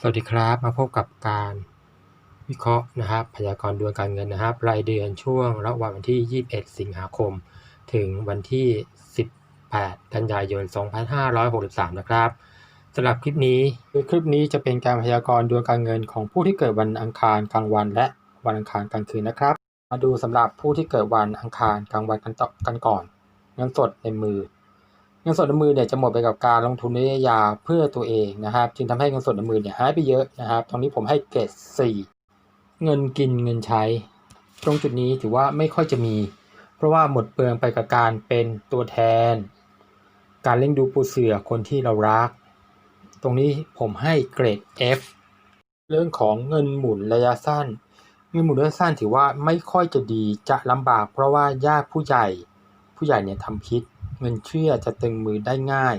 สวัสดีครับ มาพบกับการวิเคราะห์นะครับ พยากรณ์ดวงการเงินนะครับ รายเดือนช่วงระหว่างวันที่ 21 สิงหาคม ถึงวันที่ 18 กันยายน 2563 นะครับสำหรับคลิปนี้คือคลิปนี้จะเป็นการพยากรณ์ดวงการเงินของผู้ที่เกิดวันอังคารกลางวัน และวันอังคารกลางคืนนะครับ มาดูสำหรับผู้ที่เกิดวันอังคารกลางวันกันต่อกันก่อนเงินสดในมือ เงินสดในมือเนี่ยจะหมดไปกับการลงทุนระยะยาวเพื่อตัวเองนะครับ จึงทำให้เงินสดในมือเนี่ยหายไปเยอะนะครับ ตรงนี้ผมให้เกรด4 เงินกินเงินใช้ ตรงจุดนี้ถือว่าไม่ค่อยจะมี เพราะว่าหมดเปลืองไปกับการเป็นตัวแทน การเล่งดูปูเสือคนที่เรารัก ตรงนี้ผมให้เกรด F เรื่องของเงินหมุนระยะสั้น เงินหมุนระยะสั้นถือว่าไม่ค่อยจะดีจะลำบาก เพราะว่าญาติผู้ใหญ่ผู้ใหญ่เนี่ยทำพิษ เงินเชื่อจะตึงมือได้ง่าย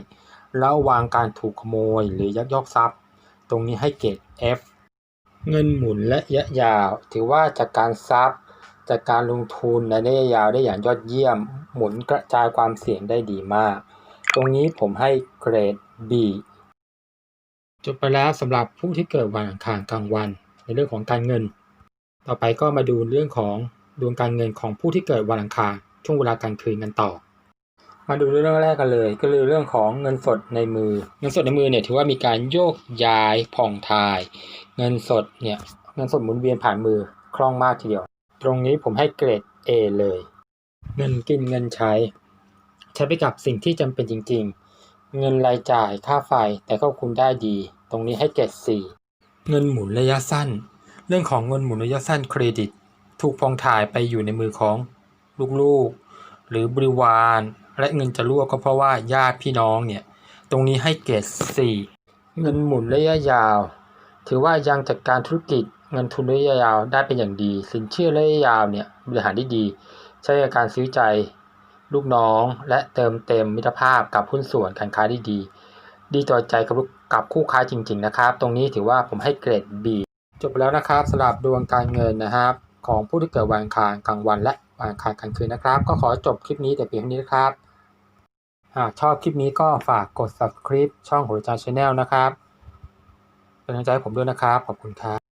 แล้ววางการถูกขโมยหรือยักยอกทรัพย์ ตรงนี้ให้เกรด F เงินหมุนและระยะยาว ถือว่าจากการทรัพย์จากการลงทุนในระยะยาวได้อย่างยอดเยี่ยม หมุนกระจายความเสี่ยงได้ดีมาก ตรงนี้ผมให้เกรด B จบไปแล้วสำหรับผู้ที่เกิดวันอังคารกลางวัน ในเรื่องของการเงิน ต่อไปก็มาดูเรื่องของดวงการเงินของผู้ที่เกิดวันอังคารช่วงเวลากลางคืนกันต่อ มาดูเรื่องแรกกันเลย ก็คือเรื่องของเงินสดในมือ เงินสดในมือเนี่ยถือว่ามีการโยกย้ายผ่องทาย เงินสดเนี่ยเงินสดหมุนเวียนผ่านมือคล่องมากทีเดียว ตรงนี้ผมให้เกรด A เลย เงินกินเงินใช้ ใช้ไปกับสิ่งที่จำเป็นจริง ๆ เงินรายจ่ายค่าไฟแต่ควบคุมได้ดี ตรงนี้ให้เกรด4เงินหมุนระยะสั้น เรื่องของเงินหมุนระยะสั้นเครดิต ถูกพองถ่ายไปอยู่ในมือของลูกๆ หรือบริวารและเงินจะรั่วก็เพราะว่าญาติพี่น้องเนี่ย ตรงนี้ให้เกรด4เงินหมุนระยะยาว ถือว่ายังจัดการธุรกิจเงินทุนระยะยาวได้เป็นอย่างดี สินเชื่อระยะยาวเนี่ยบริหารได้ดี ใช้ในการซื้อใจลูกน้อง และเติมเต็มมิตรภาพกับหุ้นส่วนการค้าได้ดี ดีต่อใจกับกกับคู่ค้าจริง ๆ นะครับ ตรงนี้ถือว่าผมให้เกรด B จบไปแล้วนะครับสำหรับดวงการเงินนะครับ ของผู้ที่เกิดวันอังคารกลางวันและ ขาดกันคืนนะครับ ก็ขอจบคลิปนี้แต่เพียงเท่นี้นะครับ หากชอบคลิปนี้ก็ฝากกด subscribe ช่องหัวใจารย์ Channel นะครับ เป็นกำลังใจให้ผมด้วยนะครับ ขอบคุณครับ